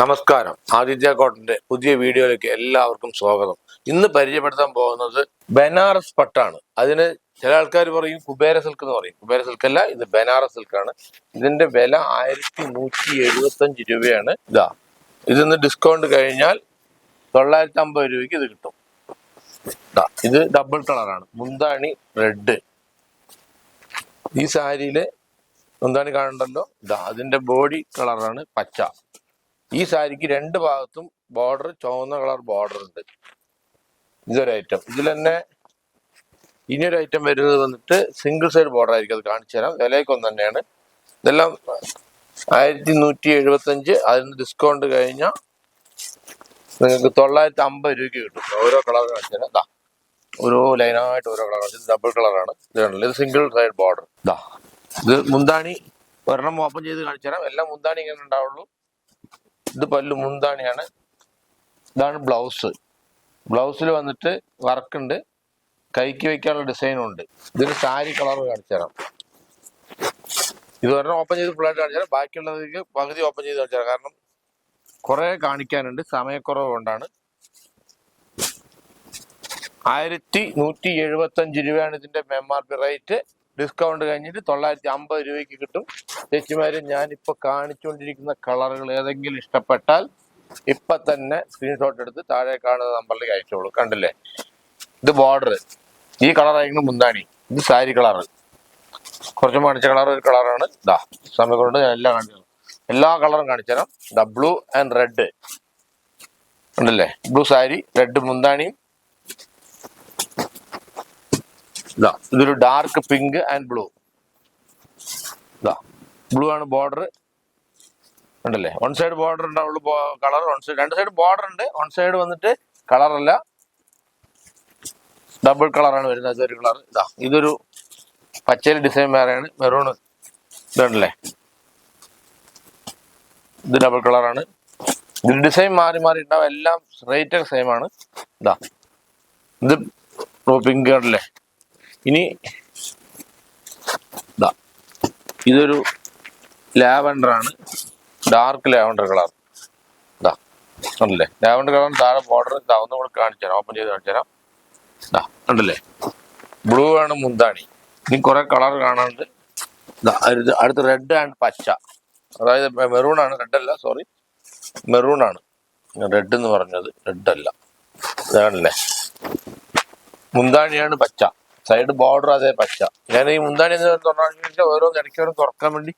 നമസ്കാരം. ആദിത്യ കോട്ടന്റെ പുതിയ വീഡിയോയിലേക്ക് എല്ലാവർക്കും സ്വാഗതം. ഇന്ന് പരിചയപ്പെടുത്താൻ പോകുന്നത് ബനാറസ് പട്ടാണ്. അതിന് ചില ആൾക്കാർ പറയും കുബേര സിൽക്ക് എന്ന് പറയും. കുബേര സിൽക്ക് അല്ല ഇത് ബനാറസ് സിൽക്കാണ് ഇതിന്റെ വില ആയിരത്തി നൂറ്റി എഴുപത്തി അഞ്ച് രൂപയാണ്. ഇതാ ഇതിന്ന് ഡിസ്കൗണ്ട് കഴിഞ്ഞാൽ തൊള്ളായിരത്തി അമ്പത് രൂപയ്ക്ക് ഇത് കിട്ടും. ഇത് ഡബിൾ കളറാണ് മുന്താണി റെഡ് ഈ സാരിയിൽ മുന്താണി കാണണ്ടല്ലോ ഇതാ അതിന്റെ ബോഡി കളറാണ് പച്ച. ഈ സാരിക്ക് രണ്ട് ഭാഗത്തും ബോർഡർ ചുവന്ന കളർ ബോർഡർ ഉണ്ട്. ഇതൊരു ഐറ്റം ഇതിൽ തന്നെ ഇനിയൊരു ഐറ്റം വരുന്നത് വന്നിട്ട് സിംഗിൾ സൈഡ് ബോർഡർ ആയിരിക്കും. അത് കാണിച്ചു തരാം. വിലയൊക്കെ ഒന്ന് തന്നെയാണ്. ഇതെല്ലാം ആയിരത്തി നൂറ്റി എഴുപത്തി അഞ്ച് അതിന് ഡിസ്കൗണ്ട് കഴിഞ്ഞാൽ നിങ്ങൾക്ക് തൊള്ളായിരത്തി അമ്പത് രൂപയ്ക്ക് കിട്ടും. ഓരോ കളർ കാണിച്ചു തരാം. ഇതാ ഓരോ ലൈനായിട്ട് ഓരോ കളർ കാണിച്ചത് ഡബിൾ കളറാണ് ഇത് സിംഗിൾ സൈഡ് ബോർഡർ ഇതാ ഇത് മുന്താണി ഒരെണ്ണം ഓപ്പൺ ചെയ്ത് കാണിച്ചു തരാം. എല്ലാം മുന്താണി ഇങ്ങനെ ഉണ്ടാവുള്ളൂ. ഇത് പല്ലു മുന്താണിയാണ്. ഇതാണ് ബ്ലൗസ്. ബ്ലൗസിൽ വന്നിട്ട് വർക്ക് ഉണ്ട് കൈക്ക് വെക്കാനുള്ള ഡിസൈനും ഉണ്ട്. ഇതിന് സാരി കളർ കാണിച്ചു തരാം. ഇത് ഒരെണ്ണം ഓപ്പൺ ചെയ്ത് ഫുള്ളായിട്ട് കാണിച്ചു തരാം. ബാക്കിയുള്ളതിലേക്ക് പകുതി ഓപ്പൺ ചെയ്ത് കാണിച്ചു തരാം. കാരണം കുറെ കാണിക്കാനുണ്ട്. സമയക്കുറവ് കൊണ്ടാണ്. ആയിരത്തി നൂറ്റി എഴുപത്തി അഞ്ച് രൂപയാണ് ഇതിന്റെ M R P rate discount കഴിഞ്ഞിട്ട് തൊള്ളായിരത്തി അമ്പത് രൂപയ്ക്ക് കിട്ടും. ചേച്ചിമാര് ഇപ്പൊ കാണിച്ചുകൊണ്ടിരിക്കുന്ന കളറുകൾ ഏതെങ്കിലും ഇഷ്ടപ്പെട്ടാൽ ഇപ്പൊ തന്നെ സ്ക്രീൻഷോട്ട് എടുത്ത് താഴെ കാണുന്ന നമ്പറിലേക്ക് അയച്ചോളൂ. കണ്ടില്ലേ? ഇത് ബോർഡർ ഈ കളറായിരിക്കും മുന്താണി. ഇത് സാരി കളർ കുറച്ച് മണിച്ച കളർ ഒരു കളറാണ്. ഇതാ സമയം കൊണ്ട് ഞാൻ എല്ലാം കാണിച്ചു എല്ലാ കളറും കാണിച്ചു തരാം. ബ്ലൂ ആൻഡ് റെഡ് ഉണ്ടല്ലേ ബ്ലൂ സാരി റെഡ് മുന്താണിയും ഇതാ ഇതൊരു ഡാർക്ക് പിങ്ക് ആൻഡ് ബ്ലൂ ഇതാ ബ്ലൂ ആണ് ബോർഡർ ഉണ്ടല്ലേ? വൺ സൈഡ് ബോർഡർ ഉണ്ടാവുള്ളൂ കളർ വൺ സൈഡ് രണ്ട് സൈഡ് ബോർഡർ ഉണ്ട്. വൺ സൈഡ് വന്നിട്ട് കളറല്ല ഡബിൾ കളറാണ് വരുന്നത് ഒരു കളർ ഇതാ ഇതൊരു പച്ചയിൽ ഡിസൈൻ വേറെയാണ്. മെറൂൺ ഇതുണ്ടല്ലേ? ഇത് ഡബിൾ കളറാണ് ഇത് ഡിസൈൻ മാറി മാറി ഉണ്ടാവും. എല്ലാം റേറ്റ് സെയിം ആണ്. ഇതാ ഇത് പിങ്ക് കണ്ടല്ലേ ഇനി ദാ ഇതൊരു ലാവൻഡർ ആണ്. ഡാർക്ക് ലാവൻഡർ കളർ ഇതാ കണ്ടില്ലേ? ലാവൻഡർ കളർ താഴെ ബോർഡർ ഇതാ കൂടെ കാണിച്ചു തരാം ഓപ്പൺ ചെയ്ത് കാണിച്ചു തരാം ഇതാ കണ്ടില്ലേ? ബ്ലൂ ആണ് മുന്താണി. ഇനി കുറെ കളർ കാണാണ്ട് അടുത്ത് റെഡ് ആൻഡ് പച്ച. അതായത് മെറൂൺ ആണ് റെഡ് അല്ല സോറി മെറൂൺ ആണ്. റെഡ് എന്ന് പറഞ്ഞത് റെഡ് അല്ല. അതാണല്ലേ മുന്താണിയാണ് പച്ച. സൈഡ് ബോർഡർ അതേ പച്ച. ഞാൻ ഈ മുന്താണി എന്ന് പറഞ്ഞാൽ ഓരോ ഇടയ്ക്ക് ഓരോ തുറക്കാൻ വേണ്ടി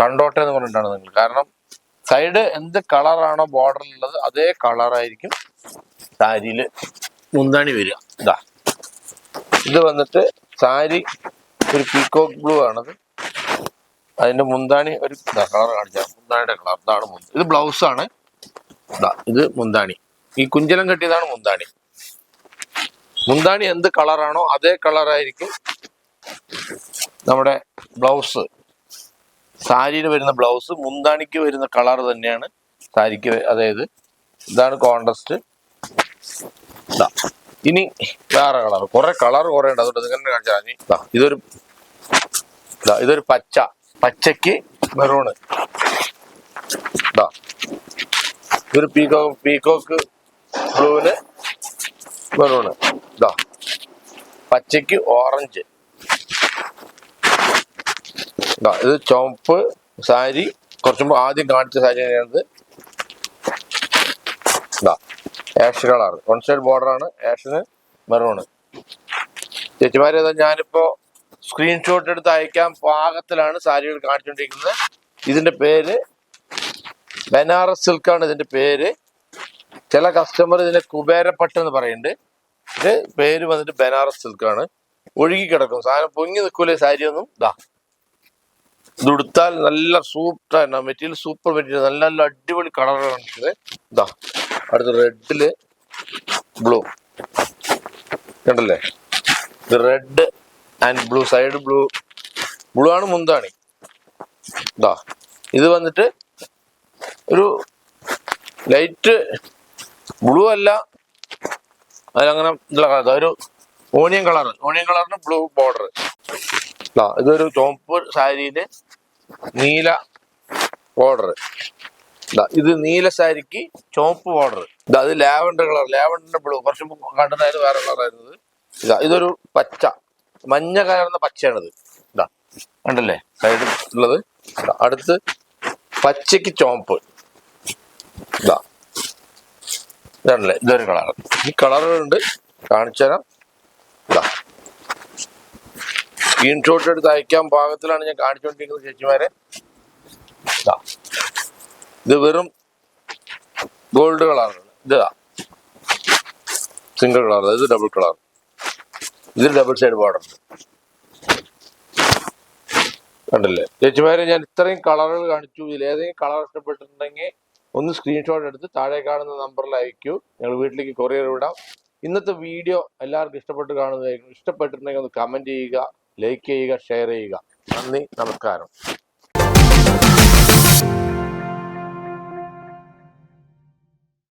കണ്ടോട്ടെ എന്ന് പറഞ്ഞിട്ടാണ് നിങ്ങൾ. കാരണം സൈഡ് എന്ത് കളറാണോ ബോർഡറിലുള്ളത് അതേ കളറായിരിക്കും സാരിയിൽ മുന്താണി വരിക. ഇതാ. ഇത് വന്നിട്ട് സാരി ഒരു പീക്കോക്ക് ബ്ലൂ ആണത്. അതിന്റെ മുന്താണി ഒരു കളർ കാണിച്ച. മുന്താണിയുടെ കളർ. ഇതാണ് ഇത് ബ്ലൗസാണ്. ഇതാ ഇത് മുന്താണി. ഈ കുഞ്ചലം കെട്ടിയതാണ് മുന്താണി. മുന്താണി എന്ത് കളറാണോ അതേ കളറായിരിക്കും നമ്മുടെ ബ്ലൗസ്. സാരിയിൽ വരുന്ന ബ്ലൗസ് മുന്താണിക്ക് വരുന്ന കളർ തന്നെയാണ് സാരിക്ക് അതായത് ഇതാണ് കോൺട്രസ്റ്റ്. ഇനി വേറെ കളർ. കുറെ കളർ കുറെ ഉണ്ട്. അതുകൊണ്ട് നിങ്ങൾ കാണിച്ചാൽ ഇതാ ഇതൊരു ഇതാ ഇതൊരു പച്ച. പച്ചക്ക് മെറൂണ്. ഇതാ ഇതൊരു പീക്കോ പീക്കോക്ക് ബ്ലൂവിന് മെറൂണ്. ഇതാ പച്ചയ്ക്ക് ഓറഞ്ച്. ഇതാ ഇത് ചുവപ്പ് സാരി. കുറച്ച് ആദ്യം കാണിച്ച സാരി തന്നെയാണിത്. ഇതാ ash colour one side border ആണ് ആഷിന് മെറൂണ് ചേച്ചിമാരെ ഞാനിപ്പോ സ്ക്രീൻഷോട്ട് എടുത്ത് അയക്കാൻ പാകത്തിലാണ് സാരികൾ കാണിച്ചുകൊണ്ടിരിക്കുന്നത് ഇതിന്റെ പേര് ബനാറസ് സിൽക്കാണ് ഇതിന്റെ പേര്. ചില കസ്റ്റമർ ഇതിനെ കുബേരപ്പട്ട് എന്ന് പറയുന്നുണ്ട്. ഇത് പേര് വന്നിട്ട് ബനാറസ് സിൽക്കാണ്. ഒഴുകി കിടക്കും. സാധനം പൊങ്ങി നിൽക്കൂലേ സാരി ഒന്നും ഇതാ ഇത് ഉടുത്താൽ നല്ല സൂപ്പർ മെറ്റീരിയൽ സൂപ്പർ മെറ്റീരിയൽ. നല്ല നല്ല അടിപൊളി കളറാണ് ഇത് ഇതാ അടുത്ത് റെഡിൽ ബ്ലൂ. കണ്ടല്ലേ? ഇത് red and blue. Side blue. Blue ആണ് മുന്താണി. ഇതാ ഇത് വന്നിട്ട് ഒരു ലൈറ്റ് ബ്ലൂ അല്ല അതിലങ്ങനെ ഇതുള്ള കളർ. ഒരു ഓണിയൻ കളർ ഓണിയൻ കളറിന് ബ്ലൂ ബോർഡർ ഇതൊരു ചുവപ്പ് സാരിയിൽ നീല ബോർഡർ ഇത് നീല സാരിക്ക് ചുവപ്പ് ബോർഡർ ഇതാ ഇത് ലാവൻഡർ കളർ ലാവൻഡറിന്റെ ബ്ലൂ കുറച്ച് കണ്ടതായത് വേറെ കളറായിരുന്നത്. ഇതാ ഇതൊരു പച്ച മഞ്ഞ കലർന്ന പച്ചയാണിത്. ഇതാ കണ്ടല്ലേ? സൈഡിൽ ഉള്ളത്. അടുത്ത് പച്ചയ്ക്ക് ചുവപ്പ്. ഇതാ ഇതാണല്ലേ ഇതൊരു കളർ ഈ കളറുകളുണ്ട് കാണിച്ചു തരാം. ഇതാ. സ്ക്രീൻഷോട്ട് എടുത്ത് അയക്കാൻ പാകത്തിലാണ് ഞാൻ കാണിച്ചുകൊണ്ടിരിക്കുന്നത് ചേച്ചിമാരെ. ഇതാ. ഇത് വെറും ഗോൾഡ് കളറാണ്. ഇതാ. സിംഗിൾ കളർ ഇത് ഡബിൾ കളർ. ഇതിൽ ഡബിൾ സൈഡ് ബോർഡർ. കണ്ടല്ലേ? ചേച്ചിമാരെ ഞാൻ ഇത്രയും കളറുകൾ കാണിച്ചു. ഇതിൽ ഏതെങ്കിലും കളർ ഇഷ്ടപ്പെട്ടിട്ടുണ്ടെങ്കിൽ ഒന്ന് സ്ക്രീൻഷോട്ട് എടുത്ത് താഴെ കാണുന്ന നമ്പറിൽ അയക്കൂ. ഞങ്ങൾ വീട്ടിലേക്ക് കൊറിയർ വിടാം. ഇന്നത്തെ വീഡിയോ എല്ലാവർക്കും ഇഷ്ടപ്പെട്ട് കാണുന്നതായിരിക്കും. ഇഷ്ടപ്പെട്ടിട്ടുണ്ടെങ്കിൽ ഒന്ന് കമന്റ് ചെയ്യുക ലൈക്ക് ചെയ്യുക ഷെയർ ചെയ്യുക. നന്ദി നമസ്കാരം.